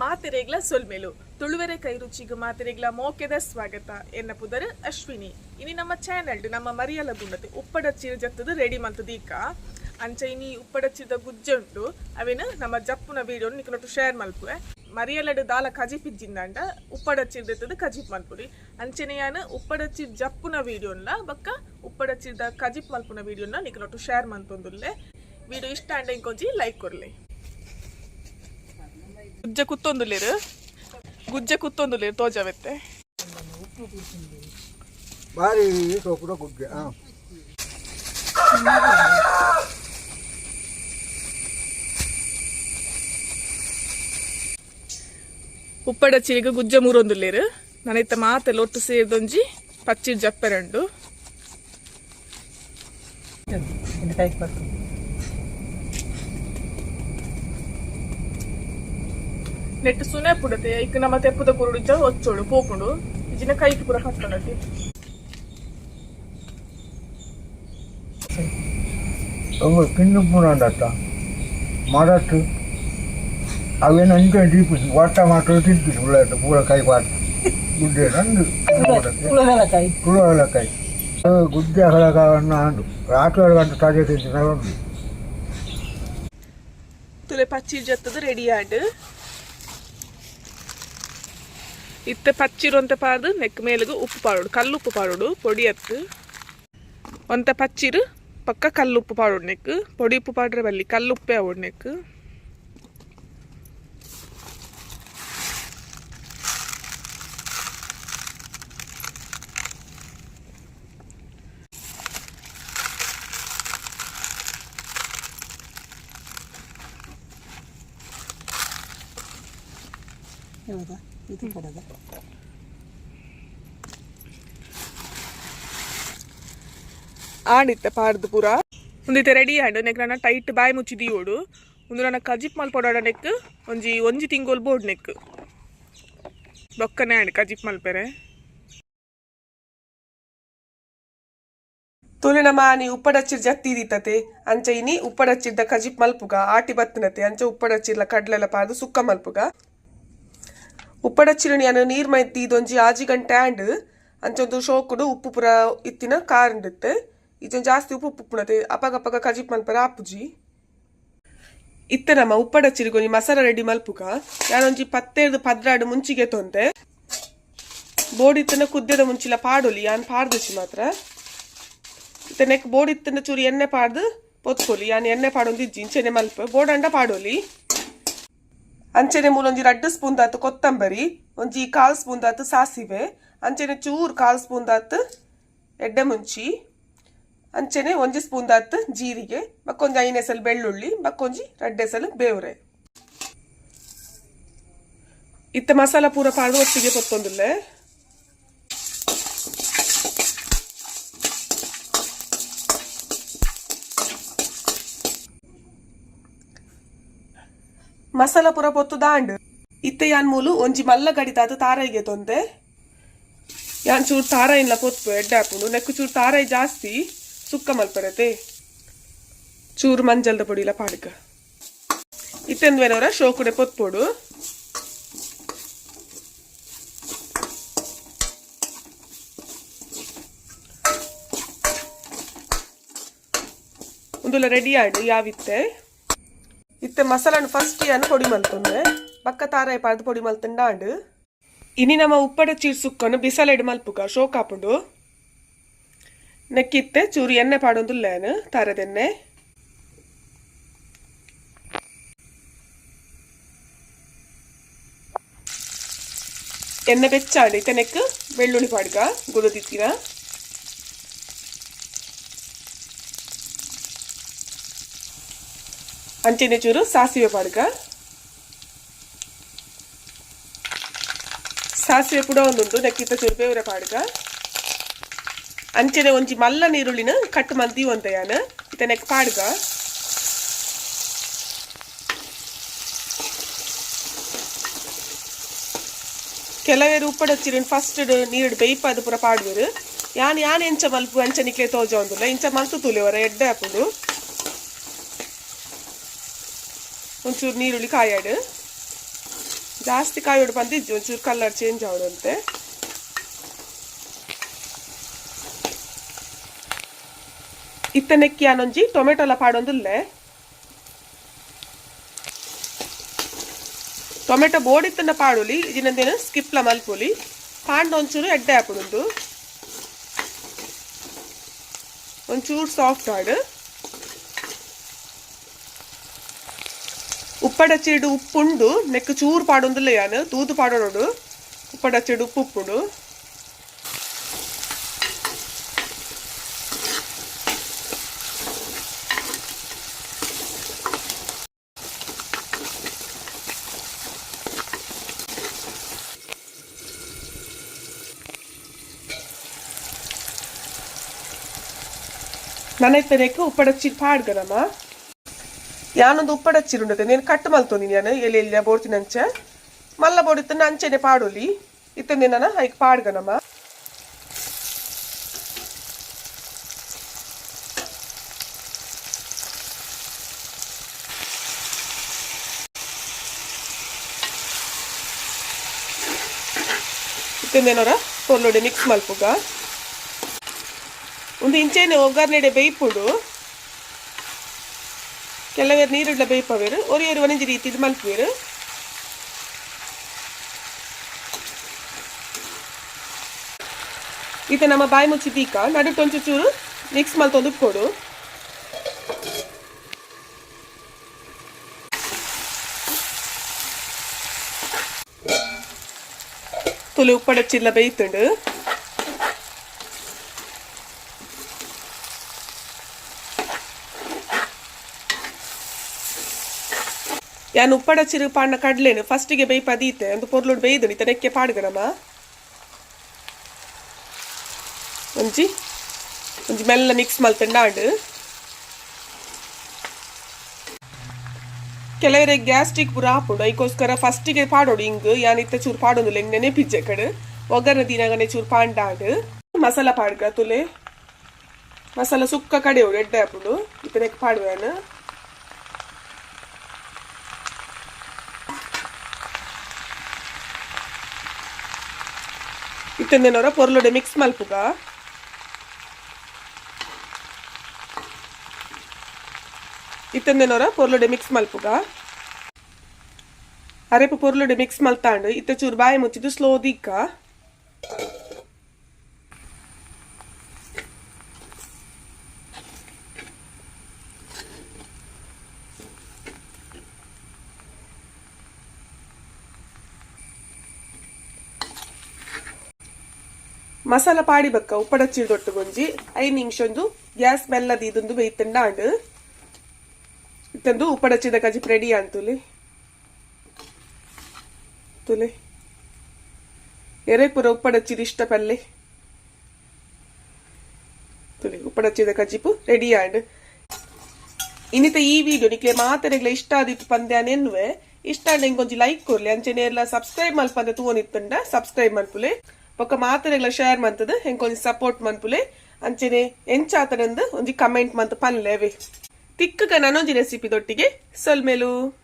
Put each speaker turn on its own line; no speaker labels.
ಮಾತೆರೆಗ್ಲ ಸೊಲ್ಮೆಲು. ತುಳುವೆರೆ ಕೈ ರುಚಿಗು ಮಾತೆರೆಗ್ಲ ಮೋಕೆದ ಸ್ವಾಗತ ಎನ್ನ ಪುದರ್ ಅಶ್ವಿನಿ. ಇನಿ ನಮ್ಮ ಚಾನೆಲ್ ನಮ್ಮ ಮರಿಯಲ ಗುಂಡತೆ ಉಪ್ಪಡ ಚೀರ ಜತ್ತದು ರೆಡಿ ಮಂತದೀಕ ಅಂಚ ಇನಿ ಉಪ್ಪಡ ಚೀರದ ಗುಜ್ಜೆ ಉಂಟು ಅವೇನು ನಮ್ಮ ಜಪ್ಪುನ ವಿಡಿಯೋ ನಿಕ್ಲೊಟ್ಟು ಶೇರ್ ಮಲ್ಪುವೆ. ಮರಿಯಲಡು ದಾಲ ಕಜಿಪಿಜ್ಜಿಂದಾಂಡ ಉಪ್ಪಡ ಚೀರ್ದೆತ್ತದು ಕಜಿಪ್ ಮಲ್ಪುರಿ ಅಂಚನೆ ಉಪ್ಪಡಚ್ಚಿ ಜಪ್ಪುನ ವೀಡಿಯೋನ್ನ ಬಕ್ಕ ಉಪ್ಪಡಚ್ಚಿದ ಕಜಿಪ್ ಮಲ್ಪುನ ವಿಡಿಯೋನ ನೋಟು ಶೇರ್ ಮಂತೊಂದುಲ್ಲೆ. ವಿಡಿಯೋ ಇಷ್ಟ ಅಂಡ ಇಂಕೊಂಜಿ ಲೈಕ್ ಕೊರ್ಲಿ ಗುಜ್ಜೆ ಕುತ್ತೊಂದುಲ್ಲೇರು? ಗುಜ್ಜೆ ಕುತ್ತೊಂದುಲ್ಲೇರು ತೋಜವೆತ್ತೆ?
ಬಾರಿ ಸೋಪುಡ ಗುಡ್ಡೆ ಹಾಂ.
ಉಪ್ಪಡಚ್ಚಿಲಿಗ ಗುಜ್ಜ ಮೂರೊಂದುಲ್ಲೇರು ನನೈತ ಮಾತೆ ಲೊಟ್ಟು ಸೇರಿದೊಂಜಿ ಪಚ್ಚಿಡ್ ಜಪ್ಪೆರಂಡು ನೆಟ್ಟು ಸುನೆ ಪುಡತೆ ಈಗ ನಮ್ಮ ತೆಪ್ಪದ ಕುರುಡಿತ ಒಚ್ಚೋಡು ಪೋಪುಂಡು ಇಜಿನ ಕೈಟ್ ಪುರ
ಹಾಕೊಂಡತಿ ಪಿಂಡು ಪುರಾಂಡಟ್ಟ ಮಾಡಟ್ಟು ಅವೇನು ಅಂದ್ಕೊಂಡು ದೀಪಿಸಿ ಒಟ್ಟ ಮಾತ್ರ ತಿಂತೀವಿ ಉಳ್ಳಾಟ ಪೂರ ಕೈ ಪಾಟ ಗುಡ್ಡೆ ನಂದು. ತುಳುವಲಕಾಯಿ ಗುಡ್ಡೆ ಹಳಗವನ್ನು ಅಂದು ರಾತ್ರಿ ಗಂಟೆ ತಾಜೆ ತಿಂತೀನಿ.
ತುಲೆ ಪಚ್ಚಿರ್ ಜತ್ತದ ರೆಡಿ ಆಡ್. ಇತ್ತ ಪಚ್ಚಿರು ಅಂತ ಪಾದು ನೆಕ್ ಮೇಲಿಗೆ ಉಪ್ಪು ಪಾಡೋಡು. ಕಲ್ಲುಪ್ಪು ಪಾಡೋಡು. ಪೊಡಿ ಅತ್ತು. ಒಂತ ಪಚ್ಚಿರು ಪಕ್ಕ ಕಲ್ಲುಪ್ಪು ಪಾಡು ನೆಕ್ ಪೊಡಿ ಉಪ್ಪು ಪಾಡ್ರೆ ಬಲ್ಲಿ ಕಲ್ಲುಪ್ಪೆ ಆವೋಡು ನೆಕ್
ಹೌದಾ? ಇದು ಕೊಡೋದ.
ಆಡಿತ್ತೆ ಪಾಡ್ದು ಪೂರ. ಒಂದಿತ್ತೆ ರೆಡಿ ಆಂಡು ನೆಕ್ ನನ್ನ ಟೈಟ್ ಬಾಯಿ ಮುಚ್ಚಿದಿ ಓಡು. ಒಂದು ನನ್ನ ಕಜಿಪ್ ಮಲ್ಪೊಡಾಡ ನೆಕ್ ಒಂಜಿ ಒಂಜಿ ತಿಂಗೋಲ್ ಬೋಡ್ ನೆಕ್ ಬೊಕ್ಕನೆ ಆಂಡ್ ಕಜಿಪ್ ಮಲ್ಪೆರೆ ತುಲಿನ ಮಾನಿ ಉಪ್ಪಡಚ್ಚಿರ್ ಜತ್ತಿದಿತ್ತತೆ ಅಂಚ ಇನಿ ಉಪ್ಪಡಚ್ಚಿರ್ದ ಕಜಿಪ್ ಮಲ್ಪುಗ ಆಟಿ ಬತ್ತಿನತೆ ಅಂಚ ಉಪ್ಪಡಚ್ಚಿರ್ಲ ಕಡ್ಲೆಲ ಪಾದು ಸುಕ್ಕ ಮಲ್ಪುಗ. ಉಪ್ಪಡಚ್ಚಿರನಿ ಅನ್ನ ನೀರ್ ಮೈತಿ ಇದೊಂಜಿ ಆಜಿ ಗಂಟೆ ಆಂಡ್ ಅಂಚೊಂದು ಶೋಕುಡು ಉಪ್ಪು ಪುರ ಇತ್ತಿನ ಕಾರಂಡಿತ್ತೆ ಇದೊಂದು ಜಾಸ್ತಿ ಉಪ್ಪು ಉಪ್ಪು ಪುಣತೆ ಅಪಗ ಅಪಗ ಕಜಿಪ್ ಮಲ್ಪರ ಆಪುಜಿ. ಇತ್ತೆ ನಮ್ಮ ಉಪ್ಪಡಚ್ಚಿರಿಗೊಂಜಿ ಮಸಾಲ ರೆಡಿ ಮಲ್ಪುಗ ಯಾನೊಂಜಿ ಪತ್ತೇರ್ದು ಪದ್ರಾಡು ಮುಂಚಿಗೆ ತೊಂದೆ ಬೋಡಿತ್ತನ ಕುದ್ದೆದ ಮುಂಚಿಲ ಪಾಡೊಲಿ, ಯಾನ್ ಪಾಡ್ದಚಿ ಮಾತ್ರ. ಇತ್ತೆ ನೆಕ್ ಬೋಡಿತ್ತನ ಚೂರು ಎಣ್ಣೆ ಪಾಡ್ದು, ಪೊತ್ಕೊಲಿ, ಯಾನ್ ಎಣ್ಣೆ ಪಾಡೊಂದು ಇಜ್ಜಿ ಇಂಚೆನೆ ಮಲ್ಪ. ಬೋಡಂಡ ಪಾಡೊಲಿ. ಅಂಚೆನೆ ಮೂಲೊಂಜಿ ರಡ್ಡ್ ಸ್ಪೂನ್ ದಾತು ಕೊತ್ತಂಬರಿ, ಒಂಜಿ ಕಾಲ್ ಸ್ಪೂನ್ ದಾತ್ ಸಾಸಿವೆ, ಅಂಚೆನೆ ಚೂರು ಕಾಲ್ ಸ್ಪೂನ್ ದಾತ್ ಎಡ್ಡೆ ಮುಂಚಿ, ಅಂಚೆನೆ ಒಂಜಿ ಸ್ಪೂನ್ ದಾತ್ ಜೀರಿಗೆ, ಬಕ್ಕೊಂಜಿ ಐನೆಸಲು ಬೆಳ್ಳುಳ್ಳಿ, ಬಕ್ಕೊಂಜಿ ರಡ್ಡೆಸಲು ಬೇವ್ರೆ. ಇತ್ತ ಮಸಾಲ ಪೂರ ಪಾಡು ಒಟ್ಟಿಗೆ ಪೊತ್ತೊಂದುಲ್ಲೆ ಮಸಾಲ ಪುರ ಪೊತ್ತು ದಾಂಡ್. ಇತ್ತೆ ಯಾನ್ ಮೂಲು ಒಂಜಿ ಮಲ್ಲ ಗಡಿತಾದು ತಾರೈಗೆ ತೊಂದೆ. ಯಾನ್ ಚೂರು ತಾರ ಇಲ್ಲ ಪೊತ್ತು ಎಡ್ಡೆ ಹಾಕೊಂಡು ನೆಕ್ಕು ಚೂರು ತಾರಾಯಿ ಜಾಸ್ತಿ, ಸುಕ್ಕ ಮಲ್ಪರತೆ. ಚೂರು ಮಂಜಲ್ದ ಪೊಡಿಲ ಪಾಡ್ಕ. ಇತ್ತೆಂದು ವೇನವರ ಶೋಕುಡೆ ಪೊತ್ಪೊಡು ಉಂದುಲ ರೆಡಿ ಆಡು ಯಾವಿತ್ತೆ ಇತ್ತೆ ಮಸಾಲನ್ನು ಫಸ್ಟ್ ಅನ್ನು ಪೊಡಿ ಮಲ್ತೊಂದೆ ಬಕ್ಕ ತಾರಾಯಿ ಪಾರ್ದು ಪೊಡಿ ಮಲ್ತಂಡಾಂಡು. ಇನಿ ನಮ್ಮ ಉಪ್ಪಡ ಚೀರ್ ಸುಕ್ಕನ್ನು ಬಿಸಲೆಡ್ ಮಲ್ಪುಗ ಶೋಕ್ ಹಾಪುಂಡು ನೆಕ್ಕಿತ್ತೆ ಚೂರು ಎಣ್ಣೆ ಪಾಡೊಂದು ಲೇನು ತಾರದೆಣ್ಣೆ ಎಣ್ಣೆ ಬೆಚ್ಚಾಂಡು, ಇತ್ತೆ ನೆಕ್ ಬೆಳ್ಳುಳ್ಳಿ ಪಾಡ್ಗ ಗುದದಿತ್ತಿನ. ಅಂಚೆನೆ ಚೂರು ಸಾಸಿವೆ ಪಾಡ್ಗ ಸಾಸಿವೆ ಪುಡ ಒಂದುಂಟು ನೆಕ್ಕಿತ್ತ ಚೂರು ಬೇವರೆ ಪಾಡ್ಗ ಅಂಚೆನೆ ಒಂಜಿ ಮಲ್ಲ ನೀರುಳ್ಳಿನ ಕಟ್ ಮಲ್ದಿ ಒಂತ ಯಾನ ಇತ್ತ ನೆಕ್ ಪಾಡ್ಕ ಕೆಲವೇರು ಉಪ್ಪಡಚ್ಚಿರನ್ ಫಸ್ಟ್ ನೀರು ಬೇಯ್ಪದು ಪೂರ ಪಾಡುವೆರು ಯಾನ್ ಯಾನ್ ಎಂಚ ಮಲ್ಪು, ಅಂಚ ನಿಕ್ಲೆ ತೋಜ ಒಂದುಲ್ಲ ಇಂಚ ಮಲ್ತು ತುಲಿವರ ಎಡ್ಡೆ ಹಾಪುಡು ಒಂಚೂರು ನೀರುಳ್ಳಿ ಕಾಯಾಡು ಜಾಸ್ತಿ ಕಾಯೋಡು ಬಂದಿದ್ದು ಒಂಚೂರು ಕಲರ್ ಚೇಂಜ್ ಆವಡುಂತೆ ಇತ್ತನೆಕ್ಕಿ ಟೊಮೆಟೊ ಟೊಮೆಟೊಲ ಪಾಡೊಂದುಲ್ಲೆ. ಟೊಮೆಟೊ ಬೋಡಿತ್ತನ್ನ ಪಾಡುಲಿ ಇದನ್ನೇನು ಸ್ಕಿಪ್ಲ ಮಲ್ಪುಲಿ. ಪಾಂಡ ಒಂಚೂರು ಎಡ್ಡೆ ಹಾಪುಡುಂದು ಒಂಚೂರು ಸಾಫ್ಟ್ ಆಡು. ಉಪ್ಪಡಚ್ಚಿಡು ಉಪ್ಪುಂಡು ನೆಕ್ ಚೂರು ಪಾಡೊಂದುಲ್ಲ ಯಾನು ತೂತು ಪಾಡೋಡು ಉಪ್ಪಡಚ್ಚಿಡು ಉಪ್ಪು ಉಪ್ಪುಂಡು ನನೈತನೆಕ್ಕೆ ಉಪ್ಪಡಚ್ಚಿಡ್ ಪಾಡ್ಗನಮ್ಮ ಯಾನೊಂದು ಉಪ್ಪಡಚ್ಚಿರುಂಡದೆ నేను ಕಟ್ ಮಲ್ತೋನಿ ನಾನು ಎಲ್ಲಿ ಎಲ್ಲಿ ಬೋಡ್ತಿನಂಚ ಮಲ್ಲ ಬೋಡಿತ್ತನ್ನ ಅಂಚೆನೆ ಪಾಡೋಲಿ ಇತ್ತಂದೆ ನಾನು ಹೈಕ್ ಪಾಡ್ಗನಮ್ಮ ಇತ್ತಂದೇನೋರ ಪೊರ್ಲೊಡೆ ಮಿಕ್ಸ್ ಮಲ್ಪುಗ ಒಂದು ಇಂಚೆನೆ ಒಗ್ಗರ್ನೆಡೆ ಬೇಯ್ಪುಡು ಕೆಲವೇರು ನೀರುಳ್ಳ ಬೇಯ್ಪವೇರು ಒರಿಯರು ಒಂಜಿ ರೀತಿ ಇದು ಮಲ್ಪುವೆರು ಇದು ನಮ್ಮ ಬಾಯಿ ಮುಚ್ಚಿ ದೀಕ ನಡುಟೊಂಚು ಚೂರು ಮಿಕ್ಸ್ ಮಲ್ತೊಂದು ಕೊಡು ತುಳು ಉಪ್ಪಡಚ್ಚಿಲ್ಲ ಬೇಯ್ತುಂಡು ಯಾನ್ ಉಪ್ಪಡಚ್ಚಿರು ಪಾಂಡ ಕಡ್ಲೇನು? ಫಸ್ಟಿಗೆ ಬೇಯ್ ಪದೀತೆ ಒಂದು ಪೊರ್ಲುಡ್ ಬೇಯ್ದು ಇತ್ತ ನೆಕ್ಕೆ ಪಾಡ್ಗನಮ್ಮ. ಒಂಜಿ? ಒಂಜಿ ಮೆಲ್ಲ ಮಿಕ್ಸ್ ಮಲ್ತಂಡಾಂಡು ಕೆಲವರೆ ಗ್ಯಾಸ್ಟ್ರಿಕ್ ಪೂರ ಹಾಪುಂಡು. ಐಕೋಸ್ಕರ ಫಸ್ಟಿಗೆ ಪಾಡೋಡು ಹಿಂಗ್ ಯಾನ್ ಇತ್ತ ಚೂರು ಪಾಡೋದು ಲೆಂಗ್ ಕಡೆ. ಒಗ್ಗರ್ನ ದಿನಗನೆ ಚೂರು ಪಾಂಡಾಡು. ಮಸಾಲ ಪಾಡ್ಗ ತುಲೆ. ಮಸಾಲ ಸುಕ್ಕ ಕಡೆಯೋಡು ಎಡ್ಡೆ ಹಾಪುಂಡು. ಇತ್ತ ನೆಕ್ ಪಾಡುವೆನು ಇತ್ತಂದೇನವರ ಪೊರ್ಲುಡೆ ಮಿಕ್ಸ್ ಮಲ್ಪುಗ ಇತ್ತಂದೇನವರ ಪೊರ್ಲೊಡೆ ಮಿಕ್ಸ್ ಮಲ್ಪುಗ ಅರೆಪ ಪೊರ್ಲುಡೆ ಮಿಕ್ಸ್ ಮಲ್ತಾಂಡು ಇತ್ತ ಚೂರು ಬಾಯಿ ಮುಚ್ಚಿದ್ದು ಸ್ಲೋ ಮಸಾಲ ಪಾಡಿ ಬಕ್ಕ ಉಪ್ಪಡಚ್ಚಿ തൊട്ട് ಗೊಂಜಿ, ಐದು ನಿಮಿಷ ಒಂದು ಗ್ಯಾಸ್ ಮೆಲ್ಲದ ಇದೊಂದು ಬೇಯ್ತಂಡಾಂಡು ಇತ್ತಂದು ಉಪ್ಪಡಚ್ಚಿದ ಕಜಿ ರೆಡಿ ಅಂತುಲಿ ತುಲೆ. ಎರೆ ಪುರ ಉಪ್ಪಡಚ್ಚಿದ ಇಷ್ಟ ಪಲ್ಲೆ. ತುಲೆ ಉಪ್ಪಡಚ್ಚಿದ ಕಜಿಪು ರೆಡಿ ಆಂಡ್. ಇನ್ನಿತ ಈ ವಿಡಿಯೋ ನಿಕ್ಲೆ ಮಾತರೆಗ್ಲ ಇಷ್ಟ ಆದಿತ್ತು ಪಂದ್ಯಾನೆನ್ನುವೆ ಇಷ್ಟ ಆಂಡ್ ಹೆಂಗೊಂಜಿ ಲೈಕ್ ಕೊರ್ಲಿ ಅಂಚೆ ಎಲ್ಲ ಸಬ್ಸ್ಕ್ರೈಬ್ ಮಲ್ಪಂದ ತೂವನಿತ್ತಂಡ ಸಬ್ಸ್ಕ್ರೈಬ್ ಮಲ್ಪುಲೆ. ಬೊಕ್ಕ ಮಾತೆರೆಗ್ಲ ಶೇರ್ ಮಂತದ ಎಂಕೊಂಜಿ ಸಪೋರ್ಟ್ ಮನ್ಪುಲೆ ಅಂಚೆನೆ ಎಂಚಾತನಂದು ಒಂಜಿ ಕಮೆಂಟ್ ಮಂತ್ ಪನ್ಲೇವೆ ತಿಕ್ಕಗ ನಾನೊಂಜಿ ರೆಸಿಪಿ ದೊಟ್ಟಿಗೆ. ಸೊಲ್ಮೆಲು.